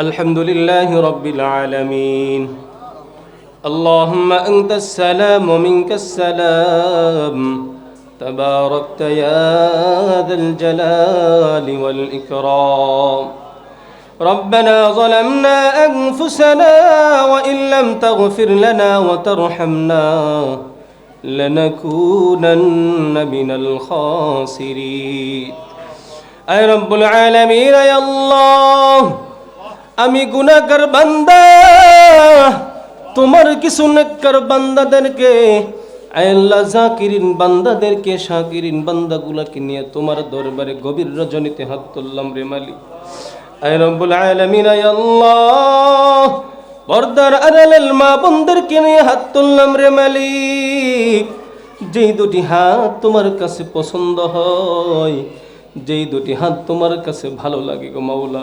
الحمد لله رب العالمين. اللهم أنت السلام ومنك السلام. تباركت يا ذا الجلال والإكرام. ربنا ظلمنا أنفسنا وإن لم تغفر لنا وترحمنا لنكونن من الخاسرين. أي رب العالمين يا الله. আমি গুনাহগার বান্দা। তোমার কিছু নেককার বান্দাদেরকে, আল্লাহ জাকিরিন বান্দাদেরকে শাকিরিন বান্দাগুলাকে নিয়ে তোমার দরবারে গভীর রজনীতে হাত তুললাম রে মালিক। আয় রব্বুল আলামিন, আয় আল্লাহ। পর্দার আড়ালের মা বোনদেরকে নিয়ে হাত তুললাম রে মালিক। যেই দুটি হাত তোমার কাছে পছন্দ হয়, যেই দুটি হাত তোমার কাছে ভালো লাগে গো মাওলা।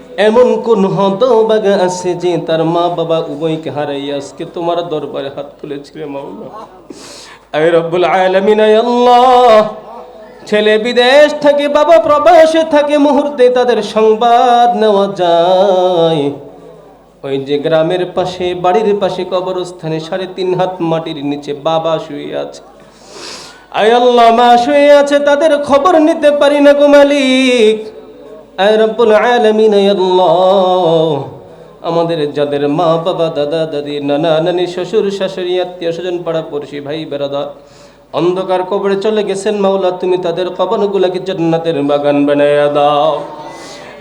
এমন কোন হতবাগা আছে যে তার মা বাবা উভয়কে হারাই আজকে তোমার দরবারে হাত তুলেছিল ছেলে বিদেশ থাকে, বাবা প্রবাসে থাকে, মুহূর্তে তাদের সংবাদ নেওয়া যায়। ওই যে গ্রামের পাশে, বাড়ির পাশে কবরস্থানে সাড়ে তিন হাত মাটির নিচে বাবা শুয়ে আছে। আয় আল্লাহ, মা শুয়ে আছে, তাদের খবর নিতে পারি না গো মালিক। আয় আল্লাহ। আমাদের যাদের মা, বাবা, দাদা, দাদি, নানা, নানি, শ্বশুর, শাশুড়ি, আত্মীয় স্বজন, পাড়া পড়শি, ভাই, বেড়াদার, অন্ধকার কবরে চলে গেছেন মাওলা, তুমি তাদের কবরগুলাকে জান্নাতের বাগান বানায়া দাও।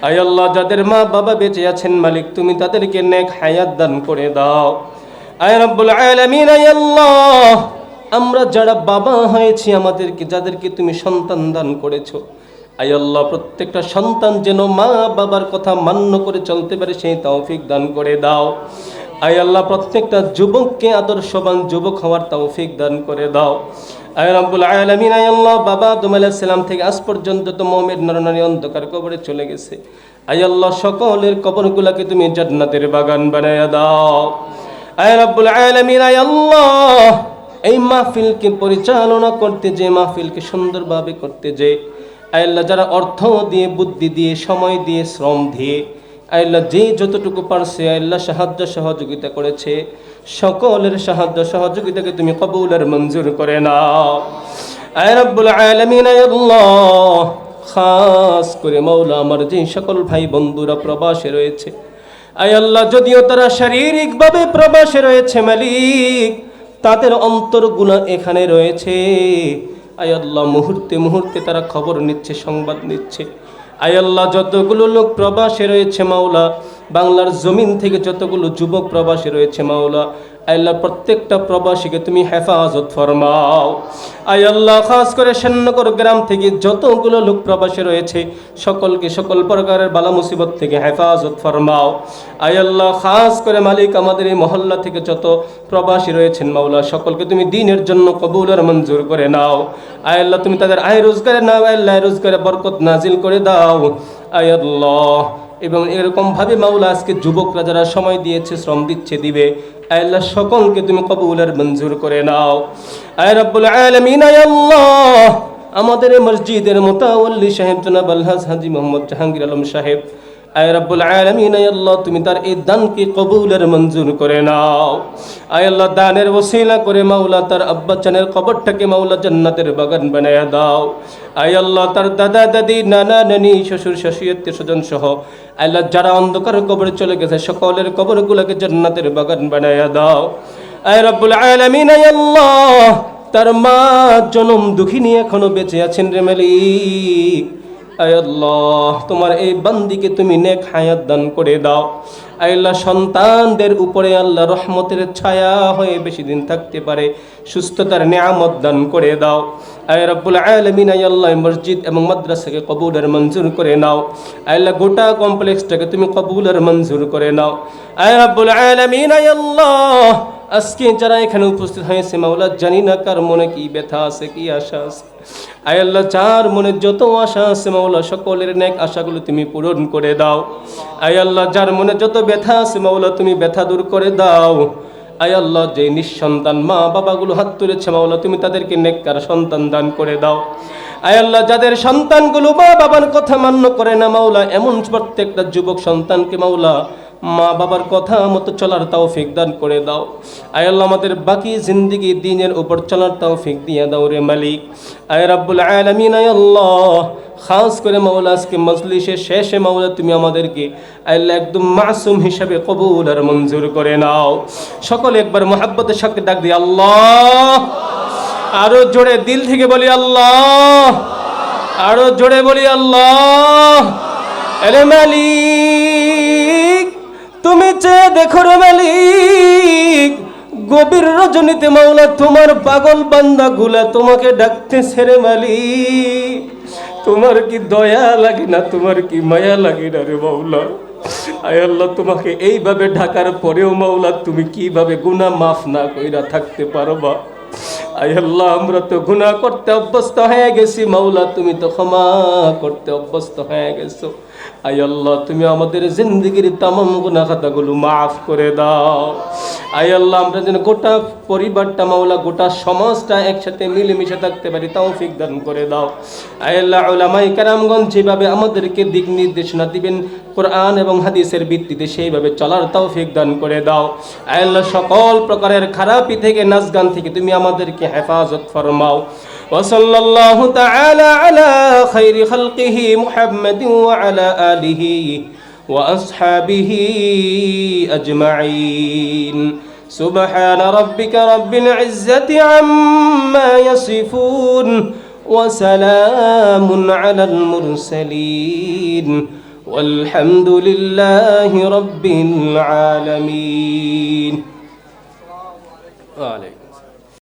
আয় আল্লাহ, যাদের মা, বাবা বেঁচে আছেন মালিক, তুমি তাদেরকে নেক হায়াত দান করে দাও। আয় রব্বুল আলামিন আয় আল্লাহ। আমরা যারা বাবা হয়েছি, আমাদেরকে, যাদেরকে তুমি সন্তান দান করেছ আল্লাহ, প্রত্যেকটা সন্তান যেন মা বাবার কথা মান্য করে চলতে পারে, সেই তৌফিক দান করে দাও। আয় আল্লাহ, প্রত্যেকটা যুবককে আদর্শবান যুবক হওয়ার তৌফিক দান করে দাও। আয় রব্বুল আলামিন, আয় আল্লাহ, বাবা আদম সালাম থেকে আজ পর্যন্ত তো মুমিন নরনারী অন্ধকার কবরে চলে গেছে। আয় আল্লাহ, সকলের কবরগুলোকে তুমি জান্নাতের বাগান বানায়া দাও। আয় রব্বুল আলামিন, আয় আল্লাহ, এই মাহফিলকে পরিচালনা করতে যে, মাহফিলকে সুন্দরভাবে করতে যে আল্লাহ যারা অর্থ দিয়ে, বুদ্ধি দিয়ে, সময় দিয়ে, শ্রম দিয়ে, আল্লাহ যে যতটুকু পারছে, আল্লাহ সাহায্য সহযোগিতা করেছে, সকলের সাহায্য সহযোগিতাকে তুমি কবুলের মঞ্জুর করে নাও। আয় রব্বুল আলামিন আল্লাহ। খাস করে মৌলা আমার যে সকল ভাই বন্ধুরা প্রবাসে রয়েছে। আয় আল্লাহ, যদিও তারা শারীরিকভাবে প্রবাসে রয়েছে মালিক, তাদের অন্তরগুলো এখানে রয়েছে। আয় আল্লাহ মুহূর্তে মুহূর্তে তারা খবর নিচ্ছে, সংবাদ নিচ্ছে। আয়াল্লাহ যতগুলো লোক প্রবাসে রয়েছে মাওলা, বাংলার জমিন থেকে যতগুলো যুবক প্রবাসে রয়েছে মাওলা আল্লাহ প্রত্যেকটা প্রবাসীকে তুমি হেফাজত ফরমাও। আয় আল্লাহ, খাস করে সেন্নগর গ্রাম থেকে যতগুলো লোক প্রবাসে রয়েছে, সকলকে সকল প্রকারের বালা মুসিবত থেকে হেফাজত ফরমাও। আয় আল্লাহ, খাস করে মালিক আমাদের এই মহল্লা থেকে যত প্রবাসী রয়েছেন মাওলা, সকলকে তুমি দিনের জন্য কবুলের মঞ্জুর করে নাও। আয় আল্লাহ, তুমি তাদের আয় রোজগারে নাও আল্লাহ রোজগারে বরকত নাজিল করে দাও। আয় আল্লাহ এবং এরকম ভাবে মাওলা আজকে যুবকরা যারা সময় দিয়েছে, শ্রম দিচ্ছে, দিবে আয়াল্লাহ সকলকে তুমি কবুলের মঞ্জুর করে নাও। আয় রব্বুল আলামিন আল্লাহ। আমাদের মসজিদের মোতাউল্লি সাহেব জনাব আল্লাহ হাজি মোহাম্মদ জাহাঙ্গীর আলম সাহেব আয় রব্বুল আলামিন আল্লাহ, তুমি তার এই কবুলের মঞ্জুর করে নাও। দানের করে মাওলা তার কবরটাকে জান্নাতের বাগান বানায়া দাও। আয় আল্লাহ, তার দাদা, দাদি, নানা শ্বশুর সহ যারা অন্ধকার কবরে চলে গেছে, সকলের কবরগুলোকে জান্নাতের বাগান বানায়া দাও। আয় রব্বুল আলামিন তার মা জনম দুঃখিনী এখনও বেঁচে আছেন রে মালিক। আল্লাহ, তোমার এই বান্দিকে তুমি নেক হায়াত দান করে দাও। আল্লাহ, সন্তানদের উপরে আল্লাহ রহমতের ছায়া হয়ে বেশি দিন থাকতে পারে, সুস্থতার নিয়ামত দান করে দাও। আয় রব্বুল আলমিন আল্লাহ মসজিদ এবং মাদ্রাসাকে কবুলের মঞ্জুর করে নাও। আল্লাহ, গোটা কমপ্লেক্সটাকে তুমি কবুলের মঞ্জুর করে নাও। আয় রব্বুল আলমিন আল্লাহ আজকে যারা এখানে উপস্থিত হয়েছে, মাওলা জানি না কার মনে কি ব্যথা আছে, কি আশা আছে। আয় আল্লাহ, যার মনে যত আশা আছে, মাওলা, সকলের নেক আশাগুলো তুমি পূরণ করে দাও। আয় আল্লাহ, যার মনে যত ব্যথা আছে, মাওলা, তুমি ব্যথা দূর করে দাও। আয় আল্লাহ, যে নিঃসন্তান মা বাবাগুলো হাত তুলেছে, মাওলা, তুমি তাদেরকে নেককার সন্তান দান করে দাও। আয় আল্লাহ, যাদের সন্তানগুলো মা বাবার কথা মান্য করে না মাওলা, এমন প্রত্যেকটা যুবক সন্তানকে মাওলা, মা বাবার কথা মতো চলার তাও দান করে দাও। আয় আল্লাহ, আমাদের বাকি জিন্দিগি দিনের উপর চলার তাও দিয়ে দাও রে মালিক। আয় রাব্বুল আলামিন, আয় আল্লাহ, খাস করে মাওলা, আজকে মজলিসের শেষে মাওলা, তুমি আমাদেরকে আল্লাহ একদম মাসুম হিসাবে কবুল আর মঞ্জুর করে নাও। সকলে একবার মোহাব্বতের সাথে ডাক দিয়ে আল্লাহ আরও জোরে দিল থেকে বলি আল্লাহ। আরও জোরে বলি আল্লাহ। আরে মালিক, তুমি চেয়ে দেখো রে মালিক, গভীর রজনীতে মাওলা, তোমার পাগল বান্দা গুলা তোমাকে ডাকতে ছেড়ে মালিক। তোমার কি দয়া লাগে না, তোমার কি মায়া লাগে না রে মাওলা? আয় আল্লাহ, তোমাকে এইভাবে ঢাকার পরেও মাওলা, তুমি কীভাবে গুনাহ মাফ না কইরা থাকতে পারবা? আয় আল্লাহ, আমরা তো গুনাহ করতে অভ্যস্ত হয়ে গেছি। মাওলা, তুমি তো ক্ষমা করতে অভ্যস্ত হয়ে গেছো। আয় আল্লাহ, তুমি আমাদের জিন্দগির তামাম গুনাহ খাতাগুলো মাফ করে দাও। আয় আল্লাহ, আমরা যেন গোটা পরিবারটা, মাওলা, গোটা সমাজটা একসাথে মিলেমিশে থাকতে পারি, তৌফিক দান করে দাও। আয় আল্লাহ উলামাই কারামগঞ্জ যেভাবে আমাদেরকে দিক নির্দেশনা দিবেন কোরআন এবং হাদিসের ভিত্তিতে সেইভাবে চলার তৌফিক দান করে দাও আয় আল্লাহ সকল প্রকারের খারাপি থেকে নাচ গান থেকে তুমি আমাদেরকে হেফাজত ফরমাও وصلى الله تعالى على خير خلقه محمد وعلى آله وأصحابه أجمعين سبحان ربك رب العزة عما يصفون وسلام على المرسلين والحمد لله رب العالمين. وعليكم